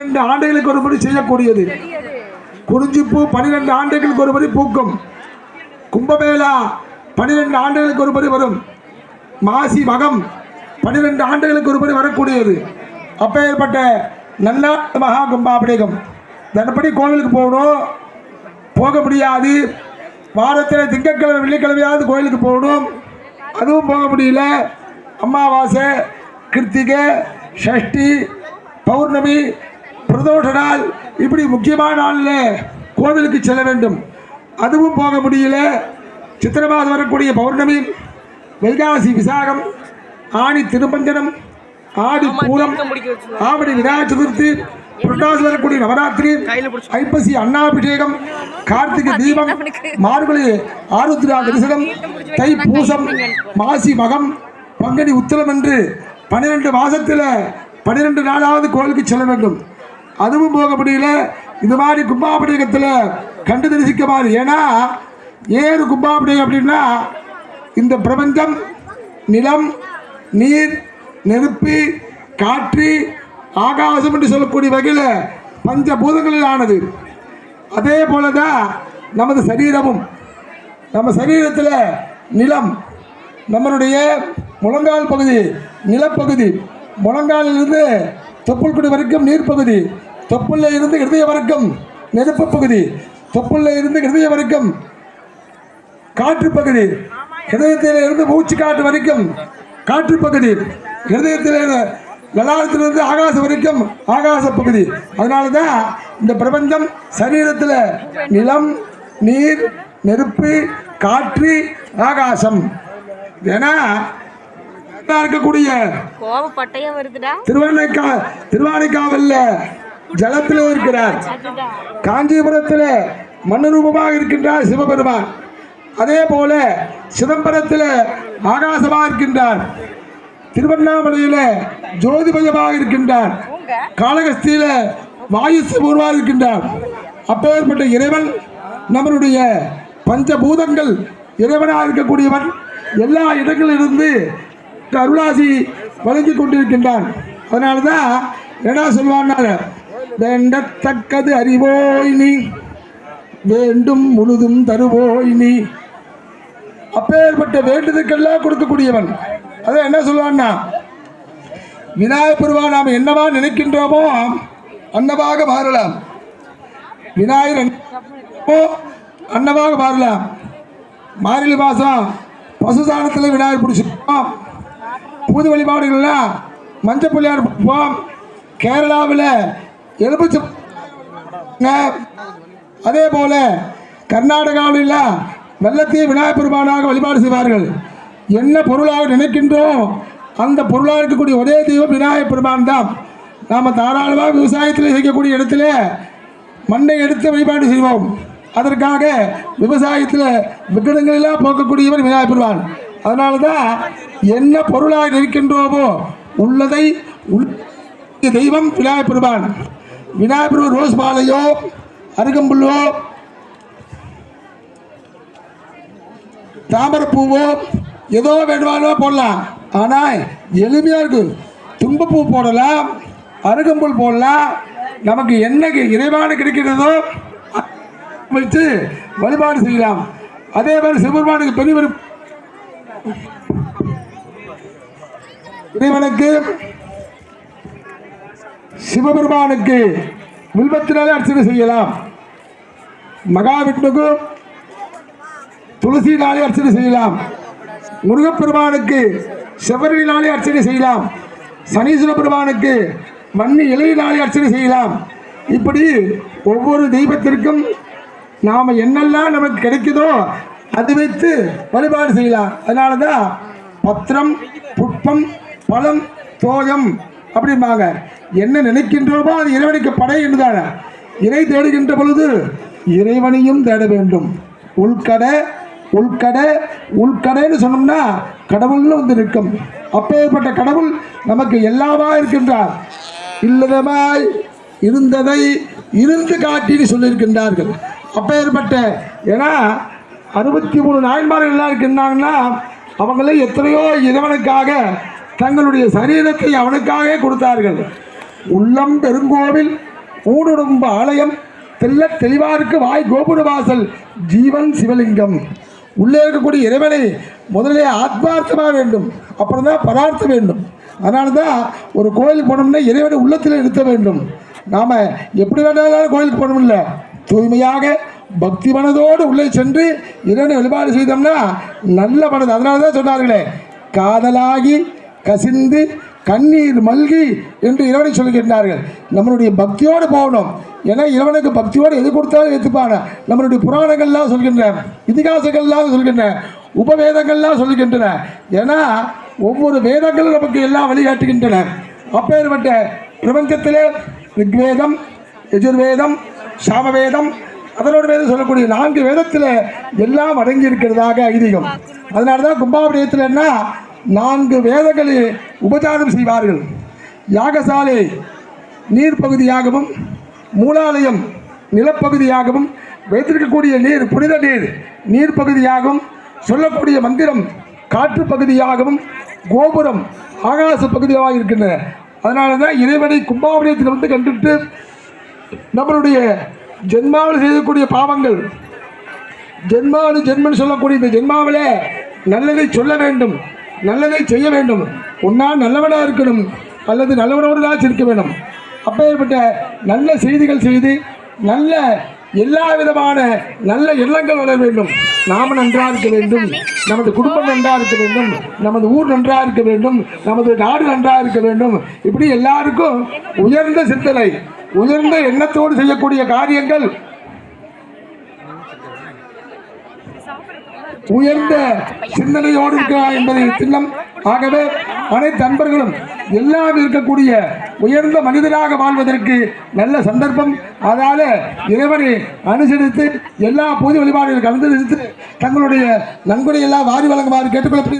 பன்னிரண்டு ஆண்டுகளுக்கு ஒருபடி செய்யக்கூடியது. குறிஞ்சிப்பூ பன்னிரெண்டு ஆண்டுகளுக்கு ஒருபடி பூக்கும். கும்பமேளா பனிரெண்டு ஆண்டுகளுக்கு ஒருபடி வரும். மாசி மகம் பனிரெண்டு ஆண்டுகளுக்கு ஒருபடி வரக்கூடியது. அப்பேற்பட்ட நன்னாட்டு மகா கும்பாபிடேகம் தினப்படி கோவிலுக்கு போகணும். போக முடியாது. வாரத்தில் திங்கட்கிழமை வெள்ளிக்கிழமையாவது கோயிலுக்கு போகணும். அதுவும் போக முடியல. அமாவாசை கிருத்திகை ஷஷ்டி பௌர்ணமி பிரதோஷ நாள் இப்படி முக்கியமான நாளில் கோவிலுக்கு செல்ல வேண்டும். அதுவும் போக முடியல. சித்திரை மாதம் வரக்கூடிய பௌர்ணமி வைகாசி விசாகம் ஆணி திருமஞ்சனம் ஆடி பூரம் ஆவணி விநாயகர் சதுர்த்தி புரட்டாசி வரக்கூடிய நவராத்திரி ஐப்பசி அன்னாபிஷேகம் கார்த்திகை தீபம் மார்கழி ஆருத்ரா தரிசனம் தை பூசம் மாசி மகம் பங்குனி உத்திரம் என்று பன்னிரெண்டு மாசத்துல பன்னிரெண்டு நாளாவது கோயிலுக்கு செல்ல வேண்டும். அதுவும் போக முடியல. இது மாதிரி கும்பாபிஷேகத்தில் கண்டு தரிசிக்க மாதிரி. ஏன்னா ஏறு கும்பாபிஷேகம் அப்படின்னா இந்த பிரபஞ்சம் நிலம் நீர் நெருப்பு காற்று ஆகாசம் என்று சொல்லக்கூடிய வகையில் பஞ்சபூதங்களில் ஆனது. அதே போல தான் நமது சரீரமும். நம்ம சரீரத்தில் நிலம் நம்மளுடைய முழங்கால் பகுதி நிலப்பகுதி முழங்காலிலிருந்து தொப்புள்குடி வரைக்கும் நீர்ப்பகுதி தொப்புள்ள இருந்து இருதய வரைக்கும் நெருப்பு பகுதி. தொப்புள்ள இருந்து இருதய வரைக்கும் காற்று பகுதி. ஹிருதயத்தில் இருந்து மூச்சு காற்று வரைக்கும் காற்று பகுதி. ஹிருதயத்தில் லலாரத்திலிருந்து ஆகாசம் வரைக்கும் ஆகாச பகுதி. அதனால தான் இந்த பிரபஞ்சம் சரீரத்தில் நிலம் நீர் நெருப்பு காற்று ஆகாசம். ஏன்னா இருக்கக்கூடிய திருவானைக்கா திருவானைக்காவல்ல. ஜலத்தில் இருக்கிறார். காஞ்சிபுரத்தில் மண்ணு ரூபமாக இருக்கின்றார் சிவபெருமான். அதே போல சிதம்பரத்தில் ஆகாசமாக இருக்கின்றார். திருவண்ணாமலையில் ஜோதிபயமாக இருக்கின்றார். காளகஸ்தியில் வாயு பூர்வாக இருக்கின்றார். அப்பேற்பட்ட இறைவன் நம்மளுடைய பஞ்சபூதங்கள் இறைவனாக இருக்கக்கூடியவன் எல்லா இடங்களிலிருந்து அருளாசி வழங்கி கொண்டிருக்கின்றான். அதனால தான் என்ன சொல்லுவாங்க வேண்டத்தக்கது அறிவோய் நீ. வேண்டும் முழுதும் தருவோய் நீ. அப்பேற்பட்ட வேண்டுதற்கெல்லாம் கொடுக்கக்கூடியவன். அதான் என்ன சொல்லுவான்னா விநாயகர் பெருமா நாம் என்னவா நினைக்கின்றோமோ அன்னவாக மாறலாம். விநாயகர் அன்னவாக மாறலாம். மார்கழி மாதம் பசுசாணத்தில் விநாயகர் பிடிச்சிருப்போம். புது வழிபாடுகள்லாம் மஞ்சள் பிள்ளையார் பிடிப்போம். கேரளாவில் எலுமிச்சம் அதே போல கர்நாடகாவில் வெள்ளத்தை விநாயகர் பெருமானாக வழிபாடு செய்வார்கள். என்ன பொருளாக நினைக்கின்றோம்? அந்த பொருளாக இருக்கக்கூடிய ஒரே தெய்வம் விநாயகர் பெருமான் தான். நாம் தாராளமாக விவசாயத்தில் செய்யக்கூடிய இடத்துல மண்ணை எடுத்து வழிபாடு செய்வோம். அதற்காக விவசாயத்தில் விக்கடங்களெல்லாம் போக்கக்கூடியவர் விநாயகர் பெருமான். அதனால தான் என்ன பொருளாக நிற்கின்றோமோ உள்ளதை உள் தெய்வம் விநாயகர் பெருமான். விநாயகர் ரோஸ் மாலையோ அருகம்புல்லோ தாமரைப்பூவோ ஏதோ வேணுமானோ போடலாம். ஆனால் எளிமையாக இருக்குது துன்பப்பூ போடலாம் அருகம்புல் போடலாம். நமக்கு என்ன இறைவான கிடைக்கிறதோ வச்சு வழிபாடு செய்யலாம். அதே மாதிரி சிவபெருமானுக்கு பெரிய இறைவனுக்கு சிவபெருமானுக்கு வில்வத்தினாலே அர்ச்சனை செய்யலாம். மகாவிஷ்ணுக்கு துளசியினாலே அர்ச்சனை செய்யலாம். முருகப்பெருமானுக்கு செவ்வரினாலே அர்ச்சனை செய்யலாம். சனீஸ்வர பெருமானுக்கு வன்னி இலையினாலே அர்ச்சனை செய்யலாம். இப்படி ஒவ்வொரு தெய்வத்திற்கும் நாம் என்னெல்லாம் நமக்கு கிடைக்குதோ அது வைத்து வழிபாடு செய்யலாம். அதனால தான் பத்திரம் புட்பம் பழம் தோயம் அப்படிம்பாங்க. என்ன நினைக்கின்றோமோ அது இறைவனுக்கு படை என்றுதானே. இறை தேடுகின்ற பொழுது இறைவனையும் தேட வேண்டும். உள்கட உள்கடை உள்கடைன்னு சொன்னோம்னா கடவுள்னு வந்து நிற்கும். அப்பேற்பட்ட கடவுள் நமக்கு எல்லாவா இருக்கின்றார். இல்லதமாய் இருந்ததை இருந்து காட்டின்னு சொல்லியிருக்கின்றார்கள். அப்பேற்பட்ட ஏன்னா அறுபத்தி மூணு நாயன்மார்கள் எல்லாம் இருக்கின்றாங்கன்னா அவங்களே எத்தனையோ இறைவனுக்காக தங்களுடைய சரீரத்தை அவனுக்காகவே கொடுத்தார்கள். உள்ளம் பெருங்கோவில் ஊடுடும்ப ஆலயம் தெல்ல தெளிவாருக்கு வாய் கோபுர வாசல் ஜீவன் சிவலிங்கம். உள்ளே இருக்கக்கூடிய இறைவனை முதலே ஆத்மார்த்தமாக வேண்டும் அப்புறம் தான் பரார்த்தம் வேண்டும். அதனால தான் ஒரு கோயிலுக்கு போனோம்னா இறைவனை உள்ளத்தில் நிறுத்த வேண்டும். நாம் எப்படி வேணாலும் கோயிலுக்கு போகணும்ல? தூய்மையாக பக்தி மனதோடு உள்ளே சென்று இறைவனை வழிபாடு செய்தோம்னா நல்ல மனது. அதனால தான் சொன்னார்களே காதலாகி கசிந்து கண்ணீர் மல்கி என்று இறைவனை சொல்கின்றார்கள். நம்மளுடைய பக்தியோடு போகணும். ஏன்னா இறைவனுக்கு பக்தியோடு எது கொடுத்தாலும் ஏற்றுப்பான நம்மளுடைய புராணங்கள்லாம் சொல்கின்றன இதிகாசங்கள்லாம் சொல்கின்றன உபவேதங்கள்லாம் சொல்கின்றன. ஏன்னா ஒவ்வொரு வேதங்களும் நமக்கு எல்லாம் வழிகாட்டுகின்றன. அப்பேற்பட்ட பிரபஞ்சத்திலே ரிக்வேதம் எஜுர்வேதம் சாமவேதம் அதனோட வேதம் சொல்லக்கூடிய நான்கு வேதத்தில் எல்லாம் அடங்கி இருக்கிறதாக ஐதீகம். அதனால தான் கும்பாபிடயத்தில்னா நான்கு வேதங்களை உபச்சாரம் செய்வார்கள். யாகசாலை நீர்ப்பகுதியாகவும் மூலாலயம் நிலப்பகுதியாகவும் வைத்திருக்கக்கூடிய நீர் புனித நீர் நீர்ப்பகுதியாகவும் சொல்லக்கூடிய மந்திரம் காற்று பகுதியாகவும் கோபுரம் ஆகாச பகுதியாக இருக்கின்றன அதனால தான் இறைவனை கும்பாபுரியத்தில் வந்து கண்டுட்டு நம்மளுடைய ஜென்மாவில் செய்யக்கூடிய பாவங்கள் ஜென்மானு ஜென்மன் சொல்லக்கூடிய இந்த ஜென்மாவிலே நல்லதை சொல்ல வேண்டும். நல்லதை செய்ய வேண்டும். ஒன்றா நல்லவனாக இருக்கணும். அல்லது நல்லவனோடு இருக்க வேண்டும். அப்பேற்பட்ட நல்ல செய்திகள் செய்து நல்ல எல்லா விதமான நல்ல எண்ணங்கள் வளர வேண்டும். நாம நன்றாக இருக்க வேண்டும். நமது குடும்பம் நன்றாக இருக்க வேண்டும். நமது ஊர் நன்றாக இருக்க வேண்டும். நமது நாடு நன்றாக இருக்க வேண்டும். இப்படி எல்லாருக்கும் உயர்ந்த சிந்தனை உயர்ந்த எண்ணத்தோடு செய்யக்கூடிய காரியங்கள் உயர்ந்த சிந்தனையோடு இருக்கிறார் என்பதை சின்னம். ஆகவே அனைத்து அன்பர்களும் எல்லாம் இருக்கக்கூடிய உயர்ந்த மனிதராக வாழ்வதற்கு நல்ல சந்தர்ப்பம். அதால இறைவனை அனுசரித்து எல்லா பூஜை வழிபாடுகளும் கலந்து தங்களுடைய நன்கொடை எல்லாம் வாரி வழங்குமாறு கேட்டுக்கொள்ளப்படுகிறது